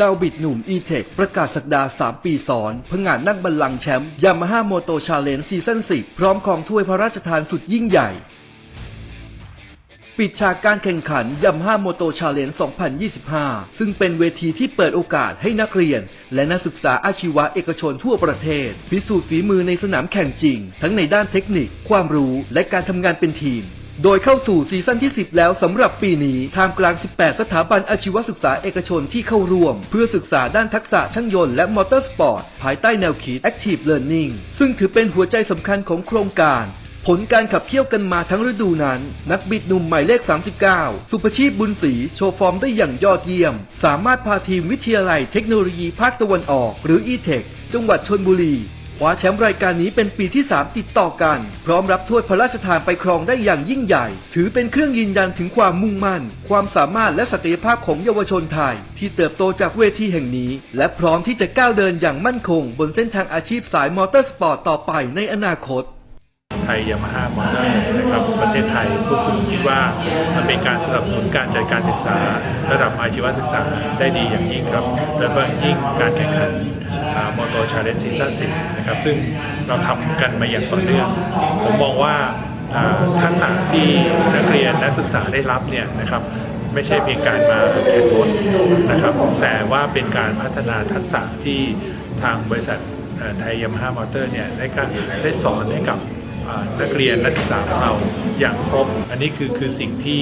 ดาวบิดหนุ่ม e-tech ประกาศสักดา 3 ปีซ้อนผงานนั่งบัลลังก์แชมป์ยามาฮ่าโมโตชาเลนซีซั่น10 พร้อมของถ้วยพระราชทานสุดยิ่งใหญ่ ปิดฉากการแข่งขันยัมห้าโมโตชาเลน2025 ซึ่งเป็นเวทีที่เปิดโอกาสให้นักเรียน และนักศึกษาอาชีวะเอกชนทั่วประเทศ พิสูจน์ฝีมือในสนามแข่งจริง ทั้งในด้านเทคนิค ความรู้ และการทำงานเป็นทีม โดยเข้าสู่ซีซั่นที่ 10 แล้วสำหรับปีนี้ท่ามกลาง 18 สถาบันอาชีวศึกษาเอกชนที่เข้าร่วม เพื่อศึกษาด้านทักษะช่างยนต์และมอเตอร์สปอร์ต ภายใต้แนวคิด Active Learning ซึ่งถือเป็นหัวใจสำคัญของโครงการ ผลการขับเคี่ยวกันมาทั้งฤดูนั้น นักบิดหนุ่มหมายเลข 39 สุภชีพบุญศรีโชว์ฟอร์มได้อย่างยอดเยี่ยม สามารถพาทีมวิทยาลัยเทคโนโลยีภาคตะวันออก หรือ e-tech จังหวัดชนบุรี คว้าแชมป์รายการนี้เป็นปีที่ 3 ติดต่อกัน พร้อมรับถ้วยพระราชทานไปครองได้อย่างยิ่งใหญ่ ถือเป็นเครื่องยืนยันถึงความมุ่งมั่น ความสามารถและศักยภาพของเยาวชนไทย ที่เติบโตจากเวทีแห่งนี้ และพร้อมที่จะก้าวเดินอย่างมั่นคง บนเส้นทางอาชีพสายมอเตอร์สปอร์ตต่อไปในอนาคตไทยยามาฮ่ามอเตอร์นะครับประเทศไทยผู้สมุนคิดว่ามันเป็นการสนับสนุนการจัดการศึกษา ระดับอาชีวศึกษาได้ดีอย่างยิ่งครับโดยเฉพาะอย่างยิ่งการแข่งขัน มอเตอร์ชาเลนจ์ซีซั่นสินะครับซึ่งเราทำกันมาอย่างต่อเนื่อง ผมมองว่าทักษะที่นักเรียนนักศึกษาได้รับเนี่ยนะครับไม่ใช่เพียงการมาแข่งรถนะครับ แต่ว่าเป็นการพัฒนาทักษะที่ทางบริษัทไทยยามาฮ่ามอเตอร์เนี่ยได้การได้สอนให้กับนักเรียนนักศึกษาของเราอย่างครบ อันนี้คือคือสิ่งที่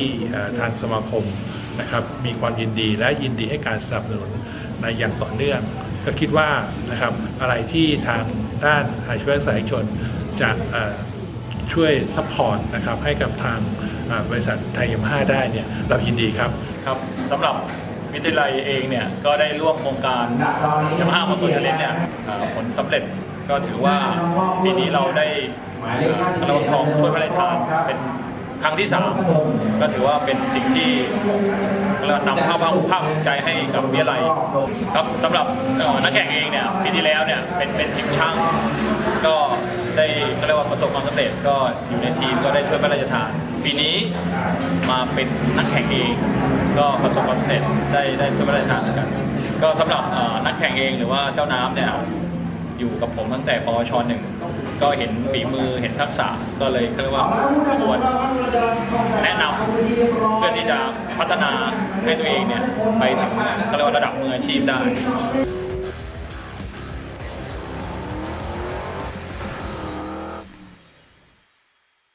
ทางสมาคมนะครับมีความยินดีและยินดีให้การสนับสนุนในอย่างต่อเนื่อง ก็คิดว่านะครับอะไรที่ทางด้านอาชีวศึกษาเอกชนจะช่วยซัพพอร์ตนะครับให้กับทางบริษัทไทยยมาฮ่าได้เนี่ยเรายินดีครับครับสำหรับวิทยาลัยเองเนี่ยก็ได้ร่วมโครงการยมาฮ่ามอตอร์เทเลนเนี่ยผลสำเร็จก็ถือว่าปีนี้เราได้เอ่อกระครองถ้วยพระราชทานเป็น ครั้งที่ 3 ก็ถือว่าเป็นสิ่งที่เรานำภาพภาพภาคภูมิใจให้กับวิทยาลัยครับสำหรับนักแข่งเองเนี่ยปีที่แล้วเนี่ยเป็นเป็นทีมช่างก็ได้เขาเรียกว่าประสบความสำเร็จก็อยู่ในทีมก็ได้ช่วยพระราชทาน ปีนี้มาเป็นนักแข่งเองก็ประสบความสำเร็จได้ได้ช่วยพระราชทานเหมือนกัน ก็สำหรับนักแข่งเองหรือว่าเจ้าน้ำเนี่ยอยู่กับผมตั้งแต่ปชหนึ่ง ก็เห็นฝีมือเห็นทักษะก็เลยเขาเรียกว่าชวนแนะนำเพื่อที่จะพัฒนาให้ตัวเองเนี่ยไปถึงเขาเรียกว่าระดับมืออาชีพได้